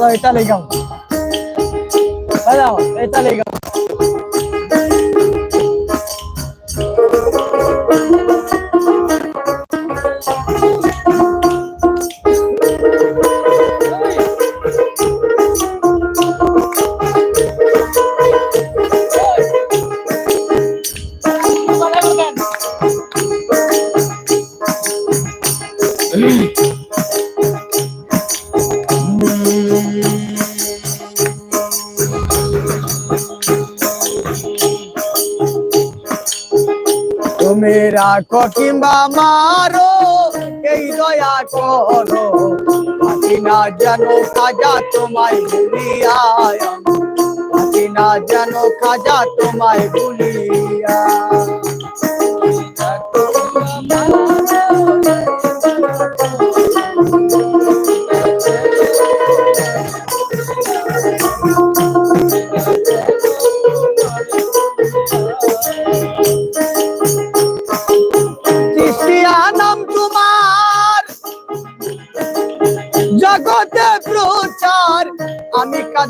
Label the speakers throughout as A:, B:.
A: বাজাও এটা লেগাও দাদা এটা লেগাও রাখো কিংবা মারো, এই দয়া করো। না জানো খাজা তোমায় ভুলিয়া না জানো খাজা তোমায় ভুলিয়া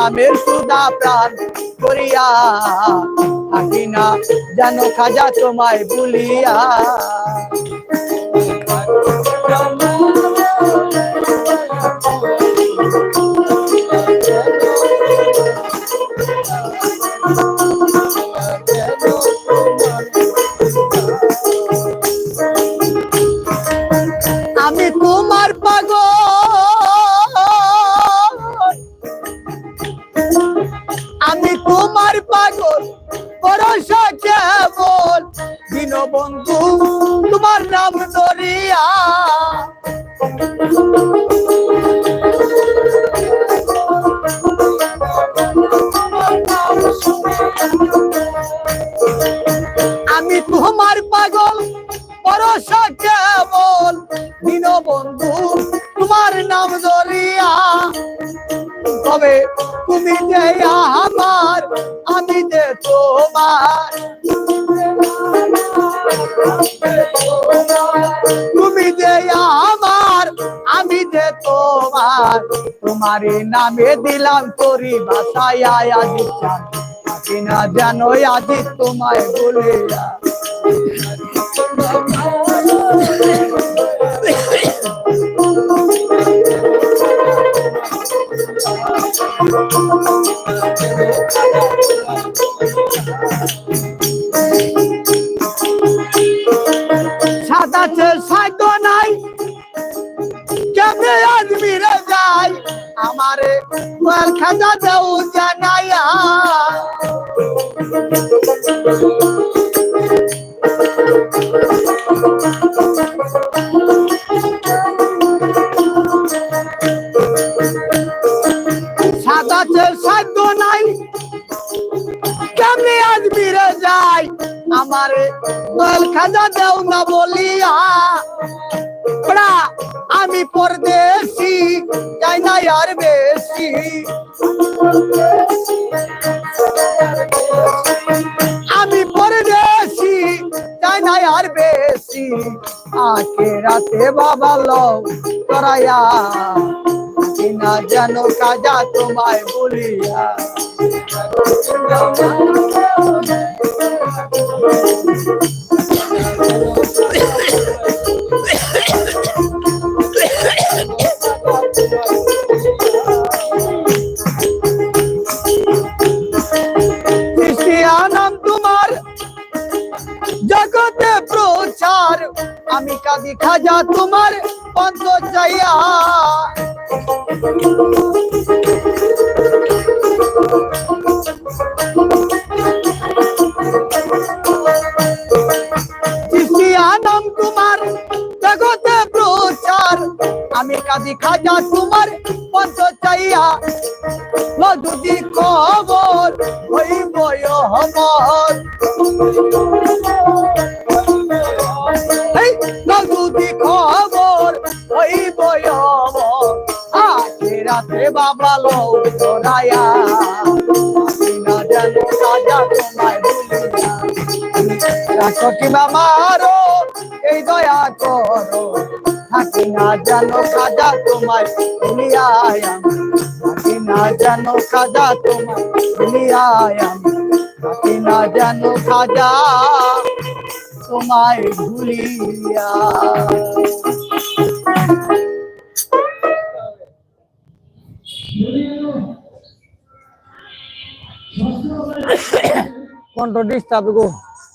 A: নামের সুদা প্রাণ করিয়া থাকি না জানো খাজা তোমায় ভুলিয়া তুমি যে আমার, আমি যে তোমার, তোমারই নামে দিলাম তোরি বাসায় আজি চান থাকি না জানো, আজি তোমায় বলিয়া সাদাতে আমারে মাল খাজা রাতে বাবা লও করাইয়া না জানো কাজা তোমায় বলিয়া। রাখি বাবারও এই দয়া করো। থাকি না জানো তোমায় ভুলিয়ায় আমি থাকি না জানো তোমায় ভুলিয়ায় আমি থাকি না জানো তোমায় ভুলিয়া ডিস্টার্ব গো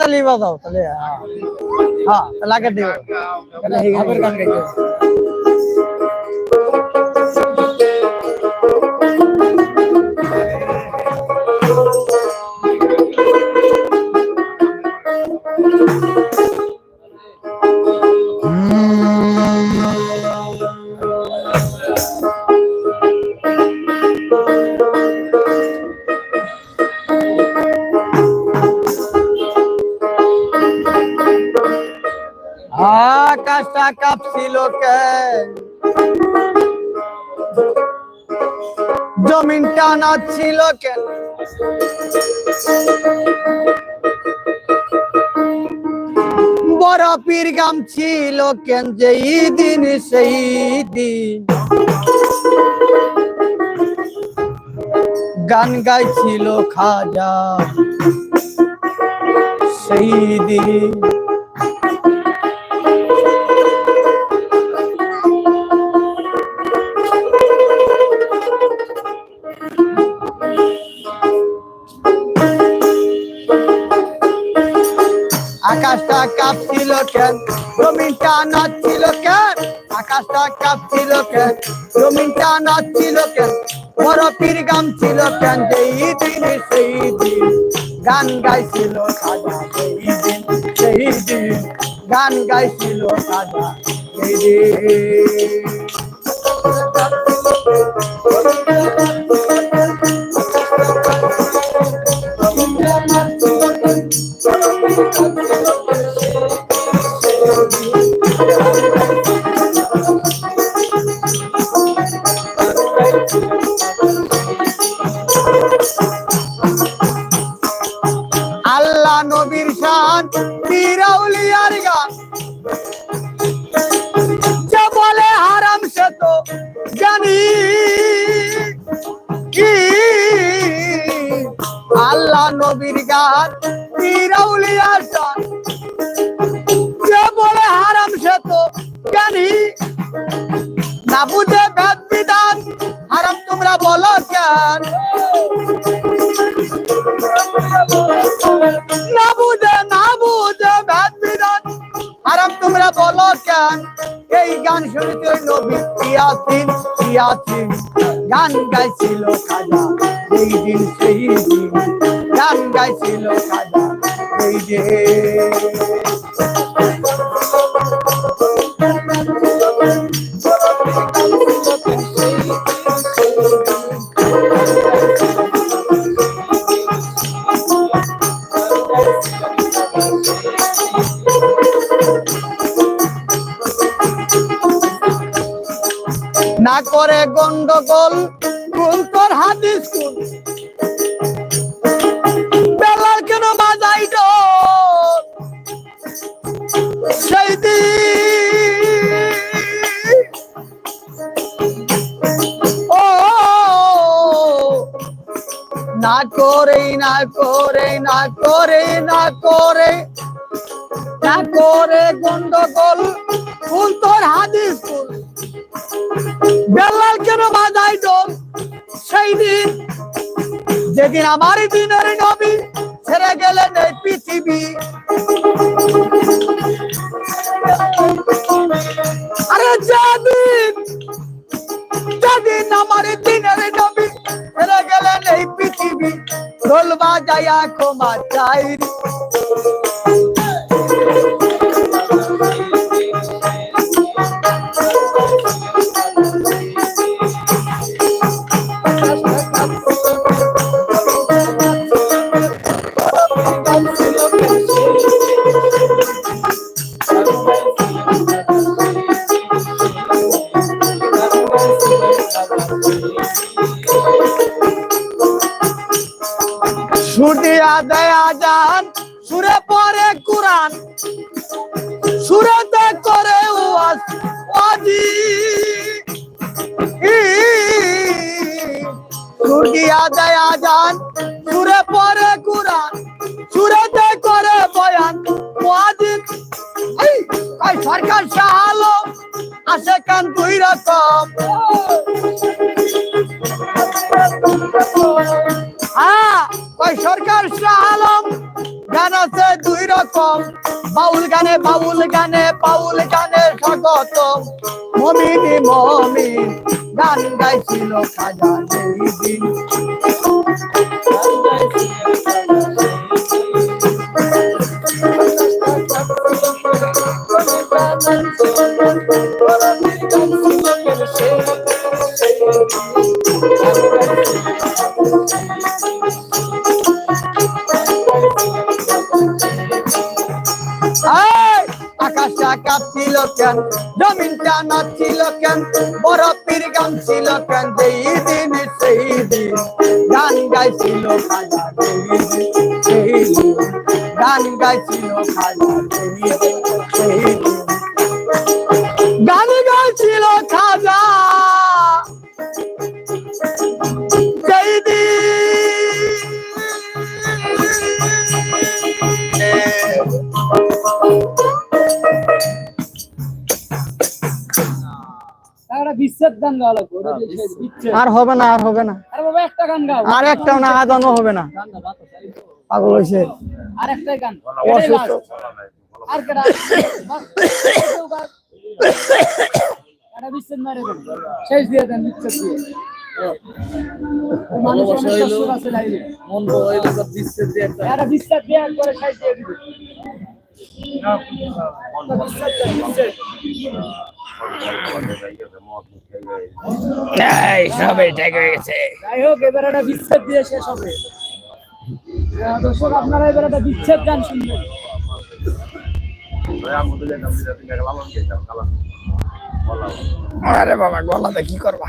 A: তালি বাজাও তাহলে হ্যাঁ হ্যাঁ তা লাকের দিও তাহলে এই গানের গান কাঁপছিল কেন জমিনটা নাচছিল কেন বড় পীর গাম ছিল কেন যেই দিন, সেই দিন। গান গাইছিল খাজা। সেই দিন। আকাশটা কাঁপছিল কেন? জমিনটা নাচছিল কেন? আকাশটা কাঁপছিল কেন? জমিনটা নাচছিল কেন? বড় পীর গাম ছিল কেন? যেই দিন সেই দিন গান গাইছিল খাজা সেই দিন সেই দিন গান গাইছিল খাজা সেই দিন ইয়াসিন গান গাইছিল খাজা। এই দিন সেই কুল তোর হাদিস? কুল বেলার কেন বাজাই? সেই ও, না করে না করে না করে না করে না করে গন্ডগোল। কুল তোর হাদিস? কুল বেলাল কেন বাজাই ডোল সেই দিন, যেদিন আমার দিনের নবী ছেড়ে গেলেন এই পৃথিবী। আরে যেদিন যেদিন আমার দিনের নবী ছেড়ে গেলেন এই পৃথিবী ঢোল বাজাইয়া ক্ষমা চাই দিয়া যান, সুরে পরে কুরআন সুরেতে করে ওয়াজ, ওয়াজি। সুর দিয়া যান, সুরে পরে কুরআন সুরেতে করে বয়ান ওয়াজিন এই সরকার সাহালো আসে কান দুই রকম। সরকার শাহ আলম। গান আছে দুই রকম। বাউল গানে বাউল গানে বাউল গানে স্বাগতম। মমিনি মমিন গান গাইছিল খাজা দিন এই, কেন? জমিনটা নাচছিল কেন? বরফের গান ছিল কেন? যেই দিন, সেই দিন গান গাইছিল খাজা গান গাইছিল খাজা
B: বিচ্ছেদ গান গাওয়া লাগবে বিচ্ছেদ।
A: আর হবে না আর হবে না।
B: আরে বাবা একটা গান গাও।
A: আর একটাও না আদানো হবে না। পাগল হয়েছে।
B: আর একটাই গান।
A: অসুস্থ
B: আর কেডা? বিচ্ছেদ মারে? দেন শেষ দিয়ে দেন বিচ্ছেদ দিয়ে। মানুষ অনেক কষ্ট আছে লাইনে
C: মন বিচ্ছেদ দিয়ে একটা
B: একটা বিচ্ছেদ দিয়ে একবারে শেষ দিয়ে দিবে। একটা বিচ্ছেদ দেন, বিচ্ছেদ। যাই হোক এবার একটা বিচ্ছেদ দিয়ে শেষ হবে। দর্শক আপনারা এবার একটা বিচ্ছেদ গান শুনবেন।
A: আরে বাবা গলাতে কি করবা?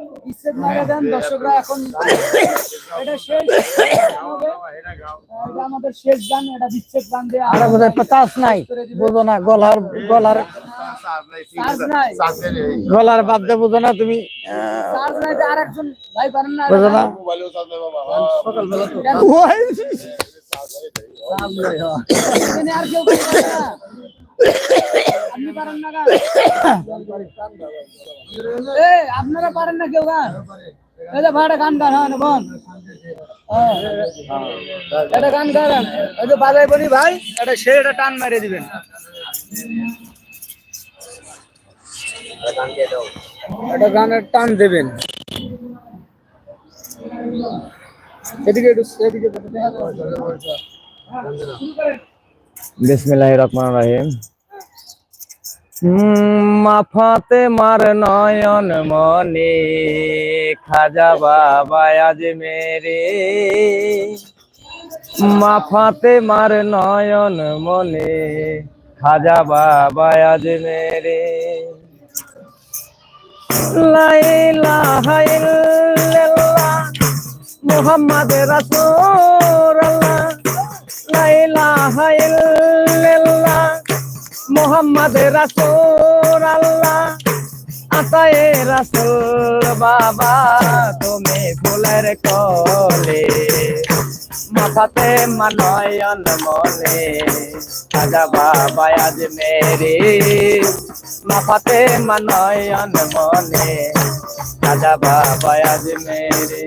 B: বিচ্ছেদ মারা দেন দর্শকরা এখন এটা শেষ। এটা আমাদের শেষ গান এটা বিচ্ছেদ গান দিয়ে
A: আরে বোধহয় পচাস নাই। বুঝো না গলার গলার গলার বাদ দিয়ে বুঝো না তুমি।
B: চার্জ নাই যে আরেকজন ভাই পারেন না।
A: বুঝো না।
C: সকালবেলা তো
B: আর কেউ আপনি পারেন না গান এ আপনারা পারেন না কেউ গান এই যে ভাড়া গান গান হ্যাঁ বোন হ্যাঁ। এটা গান গান এই যে বাজাই বলি ভাই, এটা সে এটা টান মেরে দিবেন। এটা গানের টান দেবেন। এদিকে এদিকে
D: বিসমিল্লাহির রহমানির রহিম। মাফাতে মার নয়ন মনে, খাজা বাবা আজ মেরে। মাফাতে মার নয়ন মনে, খাজা বাবা আজ মেরে। মুহাম্মদ রাসূলুল্লাহ। লা ইলাহা ইল্লাল্লাহ মুহাম্মদ রাসূলুল্লাহ আতায়ে রাসূল বাবা, তুমি ফুলের কলে, মাথাতে মানয়ন মনে খাজা বাবা আজ মেরে, মাথাতে মানয়ন মনে খাজা বাবা আজ মেরে।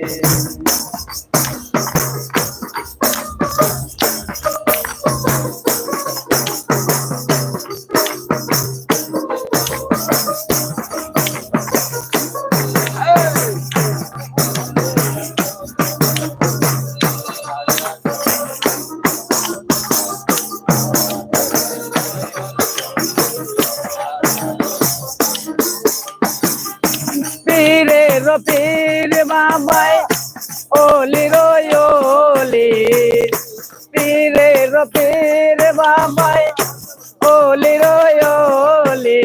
D: পীরে বাবাই ওলি রোলি পীরে রো পীর বাবাই ওলি। রোলি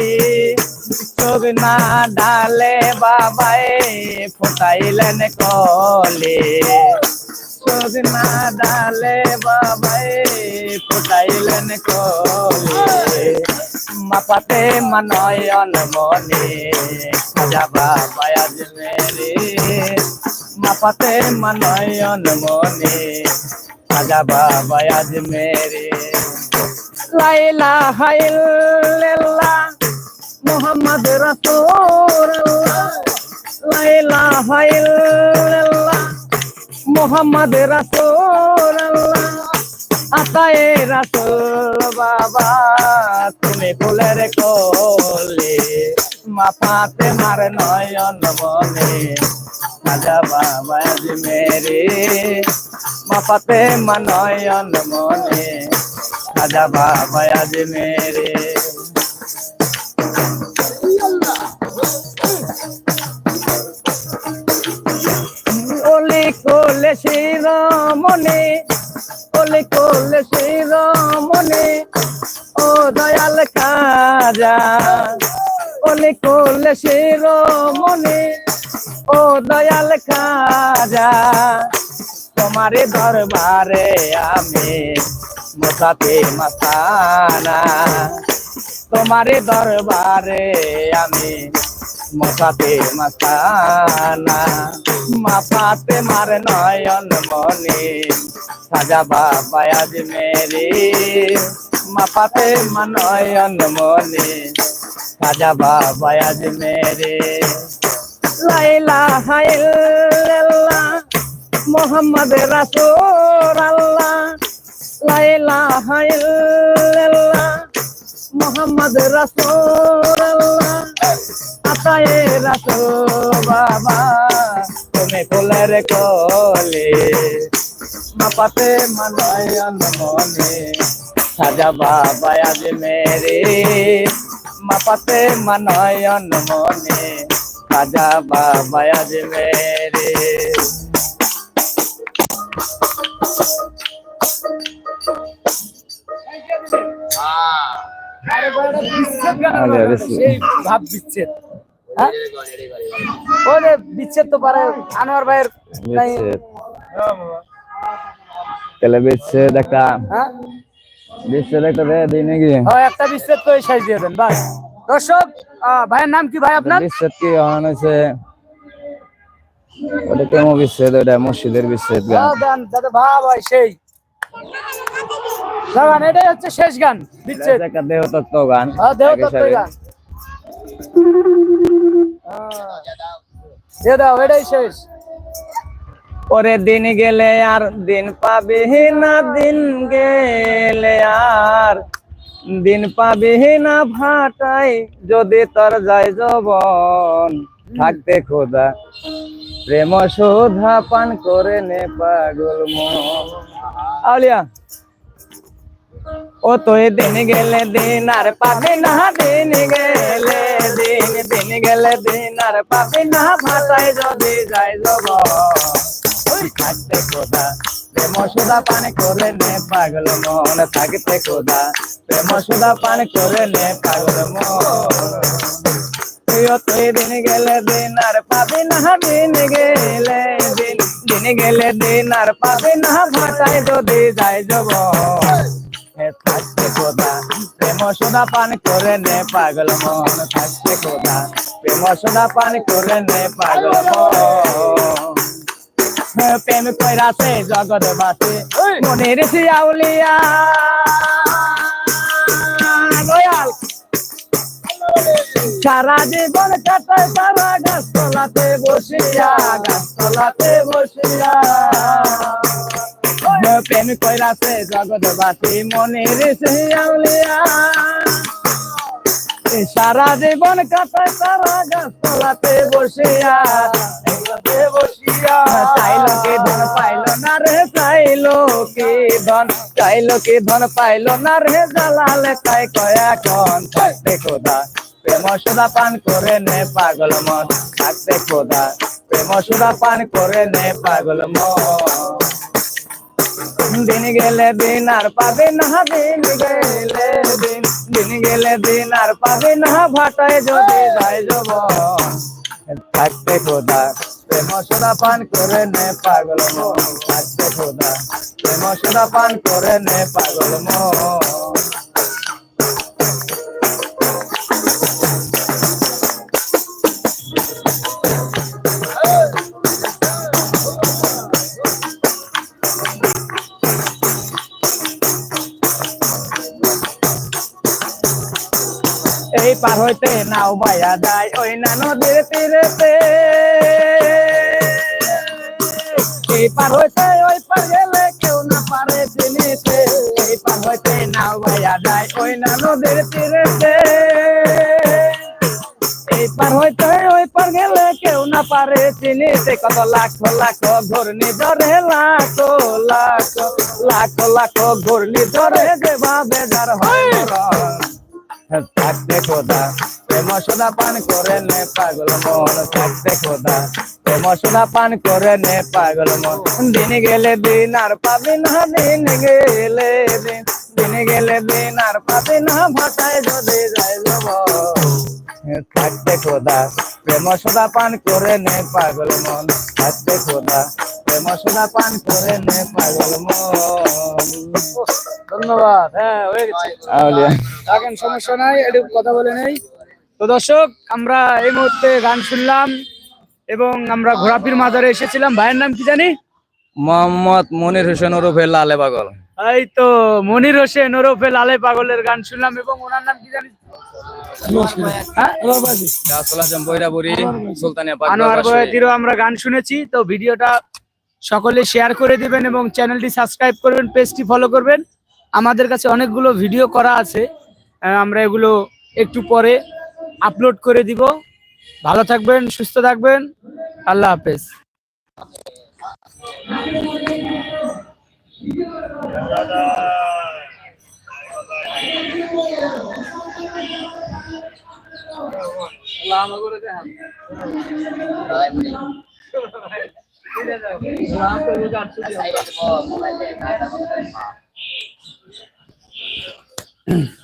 D: চোখ না ডালে বাবাই ফুটাইলেন কলে। চোখ না ডালে বাবাই ফুটাইলেন কলে। মাপাতে মানয়ন মনে খাজা বাবা আজ মেরে। মাপাতে মানয়ন মনে খাজা বাবা আজ মেরে। লাইলা হাইল্লাহ মোহাম্মদ রাসূলুল্লাহ। লাইলা হাইল্লাহ মোহাম্মদ রাসূলুল্লাহ। আতায়ে রাসূল বাবা তুমি ফুলের কোলে মাফাতে মার নয়ন মনে খাজা বাবা মেরে মাফাতে মানয়ন মনে খাজা বাবা আজ মেরে। কোলে শিরমনে ওলি কোলে শিরমনে ও দয়াল খাজা। ওলি কোলে শিরমনে ও দয়াল খাজা। তোমারে দরবারে আমি মোসাতে মাসানা। তোমারে দরবারে আমি মশাতে মাসানা মাপাতে মার নয়ন মনে। সাজা বাবা মেরে মাপাতে মানয়ন মনে। সাজা বাবা মেরে। লাইলা হাইল্লাহ মোহাম্মদ রাসূল আল্লাহ লাইলা হাইল্লাহ মোহাম্মদ রাসূলুল্লাহ। আতায়ে বাবা তুমি ফুলের কোলে। মাপাতে মানয়ন মনে সাজা বাবা মেরে। মাপাতে মানয়ন মনে সাজা বাবা মেরে। আরে,
B: সেই ভাব বিচ্ছেদ। হ্যাঁ? বিচ্ছেদ তো পারে আনোয়ার ভাইয়ের
D: তাহলে বিচ্ছেদ একটা
B: হ্যাঁ?
D: বিচ্ছেদ একটা দেয় দিই নাকি?
B: ও, একটা বিচ্ছেদ তো এই সাইজ দিয়ে দেন বাস। দর্শক ভাইয়ের নাম কি ভাই আপনার?
D: বিচ্ছেদ কি হন হয়েছে? ওটা কেমন বিচ্ছেদ? ওটা মসজিদের বিচ্ছেদ গান
B: ভাব হয় সেই। দাও এটাই হচ্ছে শেষ গান
D: একটা দেহতত্ত্ব গান
B: দেহ
D: একে
B: তত্ত্বের
D: সাথে।
B: গান। দিয়ে দাও এটাই শেষ
D: পরে দিন গেলে আর দিন পাবে না দিন গেলে আর দিন পাবে না ভাটাই যদি তোর যায় জবন থাকতে খোদা প্রেম শোধা পান করে নে পাগল আলিয়া ও তো দিন গেলে দিন আর পাবে না, দিন গেলে দিন দিন গেলে দিন আর পাবে না ভাটাই যদি যায় জবন ওই থাকতে খোদা, প্রেম সুদা পান করে নে পাগল মন। থাকতে খোদা, প্রেম সুদা পান করে নে পাগল মন। তুই দিন গেলে দিন আর পাবি না দিন গেলে দিন। দিন গেলে দিন আর পাবি না ভাটাই যদি যায় যাব। থাকতে খোদা প্রেম সোদা পান করে নে পাগল মন। থাকতে খোদা প্রেম সোদা পান করে নে পাগল মন। প্রেম কইরাছে জগৎ বাসে মনের শিয়াউলিয়া। সারা জীবন কাটায় তারা গাছতলাতে বসিয়া গাছতলাতে বসিয়া। প্রেম কইরাছে জগৎ বাসি মনের শিয়াউলিয়া সারা জীবন কাটায় তারা গাছতলাতে বসিয়া ধন ধন ধন তাই থাকতে খোদা প্রেম সুদা পান করে নে পাগল মন। থাকতে খোদা। প্রেম সুদা পান করে নে পাগল মন। দিন গেলে দিন আর পাবে না, দিন গেলে দিন। দিন গেলে দিন আর পাবে না, ভাটায় যদি যায় যাব থাকতে খোদা। প্রেম সদা পান করে নে পাগল মন। থাকতে খোদা। প্রেম সদা পান করে নে পাগল মন। পার হইতে নাও বাইয়া যায়। ওই না নদীর তীরেতে। এই পার হইতে ওই পার গেলে কেউ না পারে চিনিতে এই পার হইতে নাও বাইয়া যায়, ওই না নদীর তীরেতে। এই পার হইতে ওই পার গেলে কেউ না পারে চিনিতে কত লাখ লাখ ঘূর্ণি ধরে লাখ লাখ লাখ লাখ ঘূর্ণি ধরে যেভাবে যার হয়। থাকতে খোদা। প্রেম সোনা পান করে নে পাগল মন থাকতে খোদা। প্রেম সোনা পান করে নে পাগল মন। দিন গেলে দিন আর পাবি না, দিন গেলে দিন। দিন গেলে দিন আর পাবি না ভাটায় যদি যাই যাব থাকতে খোদা প্রেম সোদা পান করে নে পাগল মন। থাকতে খোদা প্রেম সোদা পান করে নে পাগল মন।
B: ধন্যবাদ। হ্যাঁ হয়ে গেছে। থাকেন সমস্যা নাই একটু কথা বলে নেই। তো দর্শক আমরা এই মুহূর্তে গান শুনলাম এবং আমরা ঘোরাপির মাজারে এসেছিলাম। ভাইয়ের নাম কি জানি?
D: মোহাম্মদ মনির হোসেন ওরফে লালে পাগল
B: এই তো মনির হোসেন ওরফে লালে পাগলের গান শুনলাম এবং ওনার নাম কি জানি হ্যাঁ? আমরা গান শুনেছি তো ভিডিওটা সকলে শেয়ার করে দিবেন এবং চ্যানেলটি সাবস্ক্রাইব করবেন পেজটি ফলো করবেন। আমাদের কাছে অনেকগুলো ভিডিও করা আছে আমরা এগুলো একটু পরে আপলোড করে দিব। ভালো থাকবেন সুস্থ থাকবেন। আল্লাহ হাফেজ।
C: মোবাইল